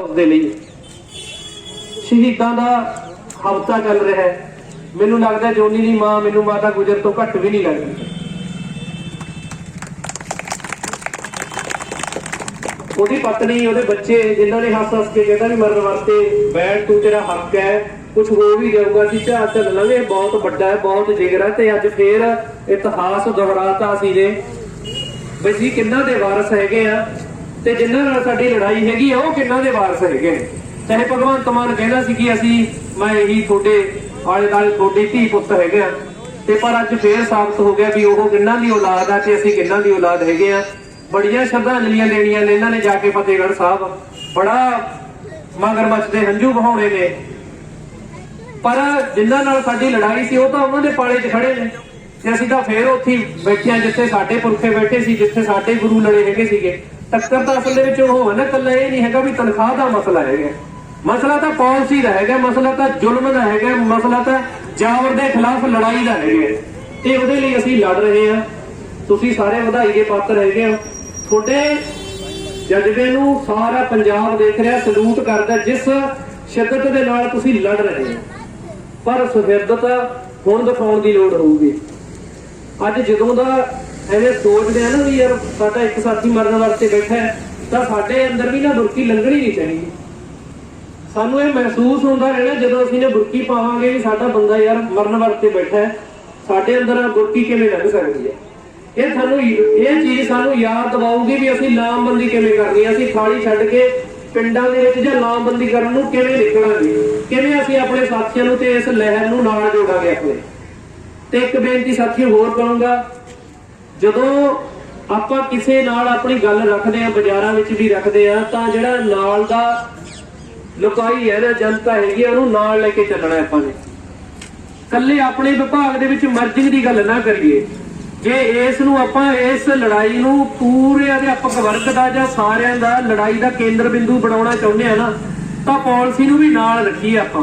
ਉਸ ਦੇ ਲਈ। ਸ਼ਹੀਦਾਂ ਦਾ ਹਫ਼ਤਾ ਚੱਲ ਰਿਹਾ ਹੈ। ਮੈਨੂੰ ਲੱਗਦਾ ਜੋਨੀ ਦੀ ਮਾਂ ਮੈਨੂੰ ਮਾਤਾ ਗੁਜਰ ਤੋਂ ਘੱਟ ਵੀ ਨਹੀਂ ਲੱਗਦੀ। ਉਹਦੀ ਪਤਨੀ, ਉਹਦੇ ਬੱਚੇ ਜਿਨ੍ਹਾਂ ਨੇ ਹੱਸ ਹੱਸ ਕੇ ਕਹਿੰਦਾ ਵੀ ਮਰਨ ਵਾਸਤੇ ਬੈਠ ਤੂੰ ਤੇਰਾ ਹੱਕ ਹੈ ਕੁਝ ਹੋ ਵੀ ਜਾਊਗਾ। ਜੀ ਝਾੜ ਚੱਲ ਲਵੇ ਬਹੁਤ ਵੱਡਾ ਹੈ, ਬਹੁਤ ਜਿਗਰ ਹੈ ਤੇ ਅੱਜ ਫੇਰ ਇਤਿਹਾਸ ਦੁਹਰਾਤਾ ਸੀ ਨੇ। ਬਈ ਜੀ, ਕਿੰਨਾ ਦੇ ਵਾਰਸ ਹੈਗੇ ਆ? ਤੇ ਜਿਨ੍ਹਾਂ ਨਾਲ ਸਾਡੀ ਲੜਾਈ ਹੈਗੀ ਆ, ਉਹ ਕਿੰਨਾ ਦੇ ਵਾਰਸ ਹੈਗੇ ਨੇ? ਚਾਹੇ ਭਗਵੰਤ ਮਾਨ ਕਹਿੰਦਾ ਸੀ ਕਿ ਅਸੀਂ, ਮੈਂ ਇਹੀ ਤੁਹਾਡੇ ਆਲੇ ਦਾਲੇ ਤੁਹਾਡੀ ਧੀ ਪੁੱਤ ਹੈਗੇ ਆ। ਤੇ ਪਰ ਅੱਜ ਫੇਰ ਸਾਬਤ ਹੋ ਗਿਆ ਵੀ ਉਹ ਕਿੰਨਾ ਦੀ ਔਲਾਦ ਆ ਤੇ ਅਸੀਂ ਕਿੰਨਾ ਦੀ ਔਲਾਦ ਹੈਗੇ ਆ। ਬੜੀਆਂ ਸ਼ਰਧਾਂਜਲੀਆਂ ਦੇਣੀਆਂ ਨੇ ਇਹਨਾਂ ਨੇ ਜਾ ਕੇ ਫਤਿਹਗੜ੍ਹ ਸਾਹਿਬ। ਬੜਾ ਮਗਰਮੱਛ ਦੇ ਹੰਝੂ ਵਹਾਉਣੇ ਨੇ। ਪਰ ਜਿਨ੍ਹਾਂ ਨਾਲ ਸਾਡੀ ਲੜਾਈ ਸੀ, ਉਹ ਤਾਂ ਉਹਨਾਂ ਦੇ ਪਾਲੇ 'ਚ ਖੜੇ ਨੇ। ਤੇ ਅਸੀਂ ਤਾਂ ਫੇਰ ਉੱਥੇ ਹੀ ਬੈਠੇ ਆ, ਜਿੱਥੇ ਸਾਡੇ ਪੁਰਖੇ ਬੈਠੇ ਸੀ, ਜਿੱਥੇ ਸਾਡੇ ਗੁਰੂ ਲੜੇ ਹੈਗੇ ਸੀਗੇ। ਟੱਕਰ ਤਾਂ ਅਸਲ ਦੇ ਵਿੱਚ ਉਹ ਹੈ ਨਾ ਕੱਲਾ ਇਹ ਨਹੀਂ ਹੈਗਾ ਵੀ ਤਨਖਾਹ ਦਾ ਮਸਲਾ ਹੈਗਾ। ਮਸਲਾ ਤਾਂ ਪਾਲਿਸੀ ਦਾ ਹੈਗਾ, ਮਸਲਾ ਤਾਂ ਜ਼ੁਲਮ ਦਾ ਹੈਗਾ, ਮਸਲਾ ਤਾਂ ਜਾਬਰ ਦੇ ਖਿਲਾਫ ਲੜਾਈ ਦਾ ਹੈਗਾ। ਤੇ ਉਹਦੇ ਲਈ ਅਸੀਂ ਲੜ ਰਹੇ ਹਾਂ। ਤੁਸੀਂ ਸਾਰੇ ਵਧਾਈ ਦੇ ਪਾਤਰ ਹੈਗੇ ਹੋ। ਤੁਹਾਡੇ ਜਜ਼ਬੇ ਨੂੰ ਸਾਰਾ ਪੰਜਾਬ ਦੇਖ ਰਿਹਾ, ਸਲੂਟ ਕਰਦਾ, ਜਿਸ ਸ਼ਿੱਦਤ ਦੇ ਨਾਲ ਤੁਸੀਂ ਲੜ ਰਹੇ ਹੋ। ਪਰ ਸੁਹਿਰਦਤ ਹੁਣ ਦਿਖਾਉਣ ਦੀ ਲੋੜ ਹੋਊਗੀ। ਅੱਜ ਜਦੋਂ ਦਾ ਐਵੇਂ ਸੋਚਦੇ ਆ ਨਾ ਵੀ ਯਾਰ ਸਾਡਾ ਇੱਕ ਸਾਥੀ ਮਰਨ ਵਾਸਤੇ ਬੈਠਾ ਹੈ, ਤਾਂ ਸਾਡੇ ਅੰਦਰ ਵੀ ਨਾ ਬੁਰਕੀ ਲੰਘਣੀ ਨਹੀਂ ਚਾਹੀਦੀ। ਸਾਨੂੰ ਇਹ ਮਹਿਸੂਸ ਹੁੰਦਾ ਰਹਿਣਾ ਜਦੋਂ ਅਸੀਂ ਨੇ ਬੁਰਕੀ ਪਾਵਾਂਗੇ ਵੀ ਸਾਡਾ ਬੰਦਾ ਯਾਰ ਮਰਨ ਵਾਸਤੇ ਬੈਠਾ ਹੈ, ਸਾਡੇ ਅੰਦਰ ਬੁਰਕੀ ਕਿਵੇਂ ਲੰਘ ਸਕਦੀ ਹੈ? ਇਹ ਸਾਨੂੰ ਇਹ ਚੀਜ਼ ਸਾਨੂੰ ਯਾਦ ਦਿਵਾਊਗੀ ਵੀ ਅਸੀਂ ਲਾਮਬੰਦੀ ਕਿਵੇਂ ਕਰਨੀ ਹੈ? ਅਸੀਂ ਥਾਲੀ ਛੱਡ ਕੇ ਪਿੰਡਾਂ ਦੇ ਵਿੱਚ ਜਾਂ ਲਾਮਬੰਦੀ ਕਰਨ ਨੂੰ ਕਿਵੇਂ ਨਿਕਲਾਂਗੇ? ਕਿਵੇਂ ਅਸੀਂ ਆਪਣੇ ਸਾਥੀਆਂ ਨੂੰ ਤੇ ਇਸ ਲਹਿਰ ਨੂੰ ਨਾਲ ਜੋੜਾਂਗੇ ਆਪਣੇ? ਤੇ ਇੱਕ ਬੇਨਤੀ ਸਾਥੀ ਹੋਰ ਕਰੂੰਗਾ ਜਦੋਂ ਆਪਾਂ ਕਿਸੇ ਨਾਲ ਆਪਣੀ ਗੱਲ ਰੱਖਦੇ ਆ ਬਾਜ਼ਾਰਾਂ ਵਿੱਚ ਵੀ ਰੱਖਦੇ ਆ ਤਾਂ ਜਿਹੜਾ ਨਾਲ ਦਾ ਲੁਕਾਈ ਹੈ ਨਾ ਜਨਤਾ ਹੈਗੀ ਉਹਨੂੰ ਨਾਲ ਲੈ ਕੇ ਚੱਲਣਾ ਆਪਾਂ ਨੇ। ਕੱਲੇ ਆਪਣੇ ਵਿਭਾਗ ਦੇ ਵਿੱਚ ਮਰਜ਼ਿੰਗ ਦੀ ਗੱਲ ਨਾ ਕਰੀਏ। ਜੇ ਇਸ ਨੂੰ ਆਪਾਂ, ਇਸ ਲੜਾਈ ਨੂੰ ਪੂਰੇ ਅਧਿਆਪਕ ਵਰਗ ਦਾ ਜਾਂ ਸਾਰਿਆਂ ਦਾ ਲੜਾਈ ਦਾ ਕੇਂਦਰ ਬਿੰਦੂ ਬਣਾਉਣਾ ਚਾਹੁੰਦੇ ਆ ਨਾ, ਤਾਂ ਪਾਲਿਸੀ ਨੂੰ ਵੀ ਨਾਲ ਰੱਖੀਏ ਆਪਾਂ।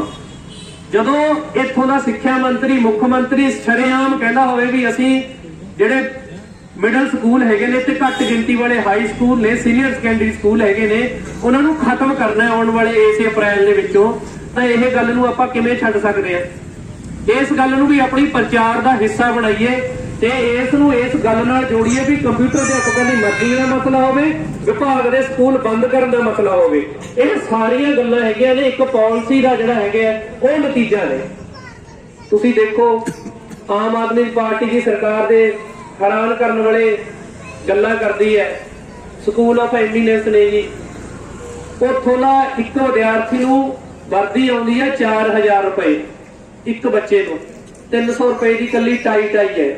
ਜਦੋਂ ਇੱਥੋਂ ਦਾ ਸਿੱਖਿਆ ਮੰਤਰੀ, ਮੁੱਖ ਮੰਤਰੀ ਸ਼ਰੇਆਮ ਕਹਿੰਦਾ ਹੋਵੇ ਵੀ ਅਸੀਂ ਜਿਹੜੇ ਮਿਡਲ ਸਕੂਲ ਹੈਗੇ ਨੇ ਤੇ ਘੱਟ ਗਿਣਤੀ ਵਾਲੇ ਹਾਈ ਸਕੂਲ ਨੇ ਸੀਨੀਅਰ ਸੈਕੰਡਰੀ ਸਕੂਲ ਹੈਗੇ ਨੇ। ਉਹਨਾਂ ਨੂੰ ਖਤਮ ਕਰਨਾ ਆਉਣ ਵਾਲੇ ਇਸੇ ਅਪ੍ਰੈਲ ਦੇ ਵਿੱਚੋਂ। ਤਾਂ ਇਹ ਗੱਲ ਨੂੰ ਆਪਾਂ ਕਿਵੇਂ ਛੱਡ ਸਕਦੇ ਆ ਇਸ ਗੱਲ ਨੂੰ ਵੀ ਆਪਣੀ ਪ੍ਰਚਾਰ ਦਾ ਹਿੱਸਾ ਬਣਾਈਏ ਤੇ ਇਸ ਨੂੰ ਇਸ ਗੱਲ ਨਾਲ ਜੋੜੀਏ ਵੀ ਕੰਪਿਊਟਰ ਅਧਿਆਪਕਾਂ ਦੀ ਮਰਜ਼ੀ ਦਾ ਮਸਲਾ ਹੋਵੇ, ਵਿਭਾਗ ਦੇ ਸਕੂਲ ਬੰਦ ਕਰਨ ਦਾ ਮਸਲਾ ਹੋਵੇ। ਇਹ ਸਾਰੀਆਂ ਗੱਲਾਂ ਹੈਗੀਆਂ ਨੇ, ਇੱਕ ਪਾਲਿਸੀ ਦਾ ਜਿਹੜਾ ਹੈਗਾ ਉਹ ਨਤੀਜਾ ਨੇ। ਤੁਸੀਂ ਦੇਖੋ, ਆਮ ਆਦਮੀ ਪਾਰਟੀ ਦੀ ਸਰਕਾਰ ਦੇ ਹੈਰਾਨ ਕਰਨ ਵਾਲੇ ਗੱਲਾਂ ਕਰਦੀ ਹੈ। ਸਕੂਲ ਆਫ ਐਮੀਨੈਂਸ ਨੇ ਜੀ। ਉੱਥੋਂ ਦਾ ਇੱਕ ਵਿਦਿਆਰਥੀ ਨੂੰ ਵਰਦੀ ਆਉਂਦੀ ਹੈ 4000 ਰੁਪਏ, ਇੱਕ ਬੱਚੇ ਨੂੰ। 300 ਰੁਪਏ ਦੀ ਕੱਲੀ ਟਾਈ ਟਾਈ ਹੈ।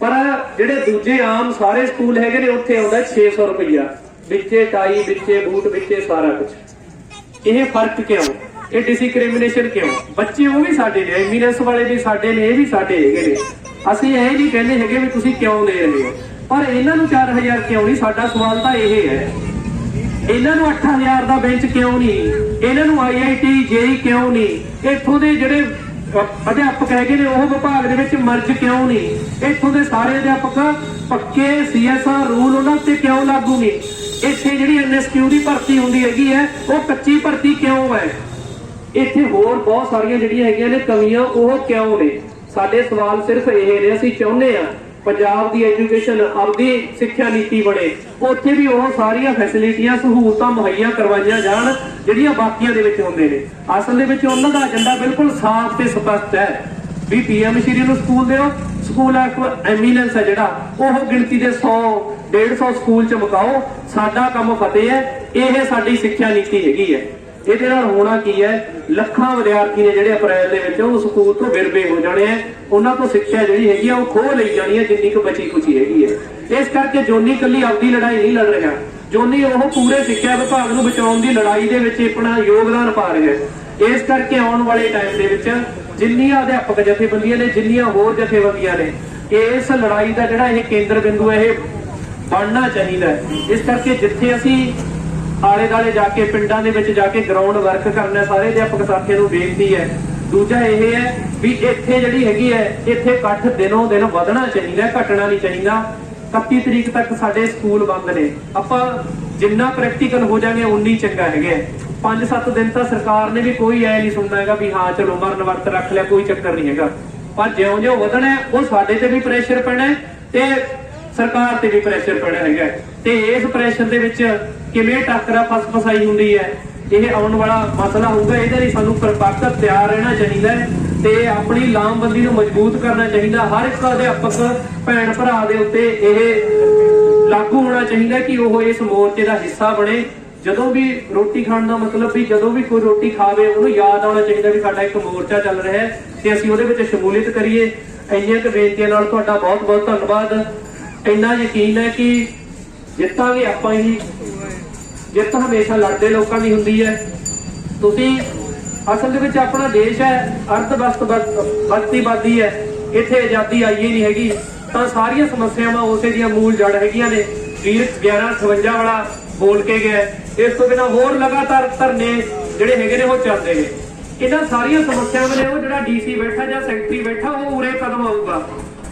ਪਰ ਜਿਹੜੇ ਦੂਜੇ ਆਮ ਸਾਰੇ ਸਕੂਲ ਹੈਗੇ ਨੇ, ਉੱਥੇ ਆਉਂਦਾ 600 ਰੁਪਈਆ। ਵਿੱਚੇ ਟਾਈ, ਵਿੱਚੇ ਬੂਟ, ਵਿੱਚੇ ਸਾਰਾ ਕੁਝ ਇਹ ਫ਼ਰਕ ਕਿਉਂ? ਇਹ ਡਿਸਕ੍ਰਿਮੀਨੇਸ਼ਨ ਕਿਉਂ? ਬੱਚੇ ਉਹ ਵੀ ਸਾਡੇ ਨੇ ਐਮੀਨੈਂਸ ਵਾਲੇ ਵੀ ਸਾਡੇ ਨੇ, ਇਹ ਵੀ ਸਾਡੇ ਹੈਗੇ ਨੇ। ਅਸੀਂ ਇਹ ਨਹੀਂ ਕਹਿੰਦੇ ਹੈਗੇ ਵੀ ਤੁਸੀਂ ਕਿਉਂ ਦੇ ਰਹੇ ਹੋ। ਪਰ ਇਹਨਾਂ ਨੂੰ 4000 ਕਿਉਂ ਨਹੀਂ? ਸਾਡਾ ਸਵਾਲ ਤਾਂ ਇਹ ਹੈ। ਇਹਨਾਂ ਨੂੰ 8000 ਦਾ ਬੈਂਚ ਕਿਉਂ ਨਹੀਂ? ਇਹਨਾਂ ਨੂੰ ਆਈਆਈਟੀ ਜੇਈ ਕਿਉਂ ਨਹੀਂ? ਇੱਥੋਂ ਦੇ ਜਿਹੜੇ ਅਧਿਆਪਕ ਹੈਗੇ ਨੇ, ਉਹ ਵਿਭਾਗ ਦੇ ਵਿੱਚ ਮਰਜ ਕਿਉਂ ਨਹੀਂ? ਇੱਥੋਂ ਦੇ ਸਾਰੇ ਅਧਿਆਪਕ ਪੱਕੇ ਸੀਐਸਆਰ ਰੂਲ ਉਹਨਾਂ ਤੇ ਕਿਉਂ ਲਾਗੂ ਨੇ ਇੱਥੇ ਜਿਹੜੀ ਐਨਐਸਕਿਊ ਦੀ ਭਰਤੀ ਹੁੰਦੀ ਹੈਗੀ ਹੈ, ਉਹ ਕੱਚੀ ਭਰਤੀ ਕਿਉਂ ਹੈ? ਇੱਥੇ ਹੋਰ ਬਹੁਤ ਸਾਰੀਆਂ ਜਿਹੜੀਆਂ ਹੈਗੀਆਂ ਨੇ ਕਮੀਆਂ, ਉਹ ਕਿਉਂ ਨੇ? ਸਾਡੇ ਸਵਾਲ ਸਿਰਫ ਇਹ ਨੇ, ਅਸੀਂ ਚਾਹੁੰਦੇ ਆ ਪੰਜਾਬ ਦੀ ਐਜੂਕੇਸ਼ਨ ਆਪਦੀ ਸਿੱਖਿਆ ਨੀਤੀ ਬਣੇ। ਉੱਥੇ ਵੀ ਉਹ ਸਾਰੀਆਂ ਫੈਸਿਲਿਟੀਆਂ ਸਹੂਲਤਾਂ, ਮੁਹੱਈਆ ਕਰਵਾਈਆਂ ਜਾਣ, ਜਿਹੜੀਆਂ ਬਾਕੀਆਂ ਦੇ ਵਿੱਚ ਹੁੰਦੇ ਨੇ। ਅਸਲ ਦੇ ਵਿੱਚ ਉਹਨਾਂ ਦਾ ਏਜੰਡਾ ਬਿਲਕੁਲ ਸਾਫ਼ ਤੇ ਸਪਸ਼ਟ ਹੈ। ਵੀ ਪੀਐਮ ਸ਼੍ਰੀ ਨੂੰ ਸਕੂਲ ਦਿਓ, ਸਕੂਲ ਆਫ ਐਮੀਨੈਂਸ ਹੈ ਜਿਹੜਾ, ਉਹ ਗਿਣਤੀ ਦੇ 100 150 ਸਕੂਲ ਚ ਮੁਕਾਓ ਸਾਡਾ ਕੰਮ ਫਤਿਹ ਹੈ, ਇਹ ਸਾਡੀ ਸਿੱਖਿਆ ਨੀਤੀ ਹੈਗੀ ਹੈ। ਇਹਦੇ ਨਾਲ ਹੋਣਾ ਕੀ ਹੈ? ਲੱਖਾਂ ਵਿਦਿਆਰਥੀ ਨੇ ਜਿਹੜੇ ਅਪ੍ਰੈਲ ਦੇ ਵਿੱਚ ਉਹ ਸਕੂਲ ਤੋਂ ਬਿਰਬੇ ਹੋ ਜਾਣੇ ਆ। ਉਹਨਾਂ ਤੋਂ ਸਿੱਖਿਆ ਜਿਹੜੀ ਹੈਗੀ ਆ, ਉਹ ਖੋਹ ਲਈ ਜਾਣੀ ਹੈ ਜਿੰਨੀ ਕੁ ਬਚੀ ਕੁਚੀ ਹੈਗੀ ਹੈ ਇਸ ਕਰਕੇ ਜੋਨੀ ਕੱਲੀ ਆਪਦੀ ਲੜਾਈ ਨਹੀਂ ਲੜ ਰਿਹਾ। ਜੋਨੀ ਉਹ ਪੂਰੇ ਸਿੱਖਿਆ ਵਿਭਾਗ ਨੂੰ ਬਚਾਉਣ ਦੀ ਲੜਾਈ ਦੇ ਵਿੱਚ ਆਪਣਾ ਯੋਗਦਾਨ ਪਾ ਰਿਹਾ ਹੈ। ਇਸ ਕਰਕੇ ਆਉਣ ਵਾਲੇ ਟਾਈਮ ਦੇ ਵਿੱਚ ਜਿੰਨੀਆਂ ਅਧਿਆਪਕ ਜਥੇਬੰਦੀਆਂ ਨੇ, ਜਿੰਨੀਆਂ ਹੋਰ ਜਥੇਬੰਦੀਆਂ ਨੇ, ਇਸ ਲੜਾਈ ਦਾ ਜਿਹੜਾ ਇਹ ਕੇਂਦਰ ਬਿੰਦੂ ਹੈ, ਇਹ ਬਣਨਾ ਚਾਹੀਦਾ ਇਸ ਕਰਕੇ ਜਿੱਥੇ ਅਸੀਂ ਆਲੇ ਦਾਲੇ ਜਾ ਕੇ, ਪਿੰਡਾਂ ਦੇ ਵਿੱਚ ਜਾ ਕੇ ਗਰਾਊਂਡ ਵਰਕ ਕਰਨਾ ਸਾਰੇ ਅਧਿਆਪਕ ਸਾਥੀਆਂ ਨੂੰ ਬੇਨਤੀ ਹੈ। ਦੂਜਾ ਇਹ ਹੈ ਵੀ ਇੱਥੇ ਜਿਹੜੀ ਹੈਗੀ ਹੈ, ਇੱਥੇ ਇਕੱਠ ਦਿਨੋਂ ਦਿਨ ਵਧਣਾ ਚਾਹੀਦਾ, ਘਟਣਾ ਨਹੀਂ ਚਾਹੀਦਾ। 31 ਤਰੀਕ ਤੱਕ ਸਾਡੇ ਸਕੂਲ ਬੰਦ ਨੇ। ਆਪਾਂ ਜਿੰਨਾ ਪ੍ਰੈਕਟੀਕਲ ਹੋ ਜਾਗੇ ਉਨੀ ਚੰਗਾ ਹੈਗਾ 5-7 ਦਿਨ ਤਾਂ ਸਰਕਾਰ ਨੇ ਵੀ ਕੋਈ ਐ ਨਹੀਂ ਸੁਣਨਾ ਹੈਗਾ ਵੀ ਹਾਂ, ਚਲੋ ਮਰਨ ਵਰਤ ਰੱਖ ਲਿਆ, ਕੋਈ ਚੱਕਰ ਨਹੀਂ ਹੈਗਾ। ਪਰ ਜਿਉਂ-ਜਿਉਂ ਵਧਣਾ ਉਹ ਸਾਡੇ ਤੇ ਵੀ ਪ੍ਰੈਸ਼ਰ ਪੈਣਾ ਤੇ ਸਰਕਾਰ ਤੇ ਵੀ ਪ੍ਰੈਸ਼ਰ ਪੈਣਾ ਹੈਗਾ ਤੇ ਇਸ ਪ੍ਰੈਸ਼ਰ ਦੇ ਵਿੱਚ ਕਿਵੇਂ ਟਾਕਰਾ ਫਸ ਫਸਾਈ ਹੁੰਦੀ ਹੈ? ਇਹ ਆਉਣ ਵਾਲਾ ਮਸਲਾ ਹੋਊਗਾ, ਇਹਦੇ ਲਈ ਸਾਨੂੰ ਪਰਪੱਕ ਤਿਆਰ ਰਹਿਣਾ ਚਾਹੀਦਾ ਹੈ ਤੇ ਆਪਣੀ ਲਾਮਬੰਦੀ ਨੂੰ ਮਜ਼ਬੂਤ ਕਰਨਾ ਚਾਹੀਦਾ। ਹਰ ਇੱਕ ਅਧਿਆਪਕ ਭੈਣ ਭਰਾ ਦੇ ਉੱਤੇ ਇਹ ਲਾਗੂ ਹੋਣਾ ਚਾਹੀਦਾ ਕਿ ਉਹ ਇਸ ਮੋਰਚੇ ਦਾ ਹਿੱਸਾ ਬਣੇ। ਜਦੋਂ ਵੀ ਰੋਟੀ ਖਾਣ ਦਾ ਮਤਲਬ ਵੀ ਜਦੋਂ ਵੀ ਕੋਈ ਰੋਟੀ ਖਾਵੇ, ਉਹਨੂੰ ਯਾਦ ਆਉਣਾ ਚਾਹੀਦਾ ਵੀ ਸਾਡਾ ਇੱਕ ਮੋਰਚਾ ਚੱਲ ਰਿਹਾ ਹੈ ਤੇ ਅਸੀਂ ਉਹਦੇ ਵਿੱਚ ਸ਼ਮੂਲੀਅਤ ਕਰੀਏ। ਇੰਨੀਆਂ ਕੁ ਬੇਨਤੀਆਂ ਨਾਲ ਤੁਹਾਡਾ ਬਹੁਤ ਬਹੁਤ ਧੰਨਵਾਦ। ਇੰਨਾ ਯਕੀਨ ਹੈ ਕਿ ਜਿੱਤਾਂਗੇ ਆਪਾਂ ਹੀ। ਜਿੱਤ ਹਮੇਸ਼ਾ ਲੜਦੇ ਲੋਕਾਂ ਦੀ ਹੁੰਦੀ ਹੈ। ਤੁਸੀਂ ਅਸਲ ਦੇ ਵਿੱਚ ਆਪਣਾ ਦੇਸ਼ ਹੈ, ਅਰਥਵਸਤ ਬਸਤੀਵਾਦੀ ਹੈ। ਇੱਥੇ ਆਜ਼ਾਦੀ ਆਈ ਹੀ ਨਹੀਂ ਹੈਗੀ। ਤਾਂ ਸਾਰੀਆਂ ਸਮੱਸਿਆਵਾਂ ਉਸੇ ਦੀਆਂ ਮੂਲ ਜੜ ਹੈਗੀਆਂ ਨੇ। ਵੀਰ 1158 ਵਾਲਾ ਬੋਲ ਕੇ ਗਿਆ ਇਸ ਤੋਂ ਬਿਨਾ ਹੋਰ ਲਗਾਤਾਰ ਧਰਨੇ ਜਿਹੜੇ ਹੈਗੇ ਨੇ ਉਹ ਚੱਲਦੇ ਨੇ। ਇਹਨਾਂ ਸਾਰੀਆਂ ਸਮੱਸਿਆਵਾਂ ਨੇ, ਉਹ ਜਿਹੜਾ ਡੀਸੀ ਬੈਠਾ ਜਾਂ ਸੈਕਟਰੀ ਬੈਠਾ, ਉਹ ਉਰੇ ਕਦਮ ਆਊਗਾ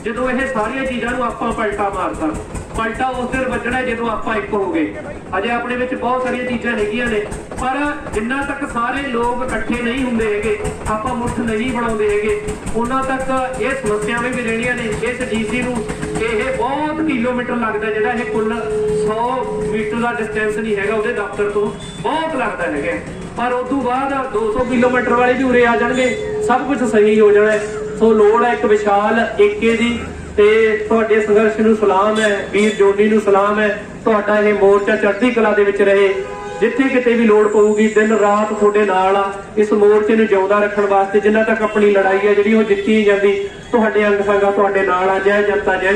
ਜਦੋਂ ਇਹ ਸਾਰੀਆਂ ਚੀਜ਼ਾਂ ਨੂੰ ਆਪਾਂ ਪਲਟਾ ਮਾਰਦਾ। ਪਲਟਾ ਉਸ ਦਿਨ ਵੱਜਣਾ ਜਦੋਂ ਆਪਾਂ ਇੱਕ ਹੋ ਗਏ ਅਜੇ ਆਪਣੇ ਵਿੱਚ ਬਹੁਤ ਸਾਰੀਆਂ ਚੀਜ਼ਾਂ ਹੈਗੀਆਂ ਨੇ, ਪਰ ਜਿੰਨਾ ਤੱਕ ਸਾਰੇ ਲੋਕ ਇਕੱਠੇ ਨਹੀਂ ਹੁੰਦੇ ਹੈਗੇ, ਆਪਾਂ ਮੁੱਠ ਨਹੀਂ ਬਣਾਉਂਦੇ ਹੈਗੇ, ਉਹਨਾਂ ਤੱਕ ਇਹ ਸਮੱਸਿਆਵਾਂ ਵੀ ਰਹਿਣੀਆਂ ਨੇ। ਇਸ ਡੀਸੀ ਨੂੰ ਇਹ ਬਹੁਤ ਕਿਲੋਮੀਟਰ ਲੱਗਦਾ ਜਿਹੜਾ ਇਹ ਕੁੱਲ 100 ਮੀਟਰ ਦਾ ਡਿਸਟੈਂਸ ਨਹੀਂ ਹੈਗਾ ਉਹਦੇ ਦਫ਼ਤਰ ਤੋਂ। ਬਹੁਤ ਲੱਗਦਾ ਹੈਗਾ। ਪਰ ਉਸ ਤੋਂ ਬਾਅਦ 200 ਕਿਲੋਮੀਟਰ ਵਾਲੇ ਵੀ ਉਰੇ ਆ ਜਾਣਗੇ। ਸਭ ਕੁਝ ਸਹੀ ਹੋ ਜਾਣਾ ਸੋ ਲੋੜ ਹੈ ਇੱਕ ਵਿਸ਼ਾਲ ਏਕੇ ਦੀ। ਤੇ ਤੁਹਾਡੇ ਸੰਘਰਸ਼ ਨੂੰ ਸਲਾਮ ਹੈ, ਵੀਰ ਜੋਨੀ ਨੂੰ ਸਲਾਮ ਹੈ। ਤੁਹਾਡਾ ਇਹ ਮੋਰਚਾ ਚੜ੍ਹਦੀ ਕਲਾ ਦੇ ਵਿੱਚ ਰਹੇ। ਜਿੱਥੇ ਕਿਤੇ ਵੀ ਲੋੜ ਪਊਗੀ, ਦਿਨ ਰਾਤ ਤੁਹਾਡੇ ਨਾਲ ਆ। ਇਸ ਮੋਰਚੇ ਨੂੰ ਜਿਉਂਦਾ ਰੱਖਣ ਵਾਸਤੇ ਜਿੰਨਾ ਤੱਕ ਆਪਣੀ ਲੜਾਈ ਹੈ ਜਿਹੜੀ ਉਹ ਜਿੱਤੀ ਜਾਂਦੀ, ਤੁਹਾਡੇ ਅੰਗ ਸੰਗਾ ਤੁਹਾਡੇ ਨਾਲ ਆ। ਜੈ ਜਨਤਾ, ਜੈ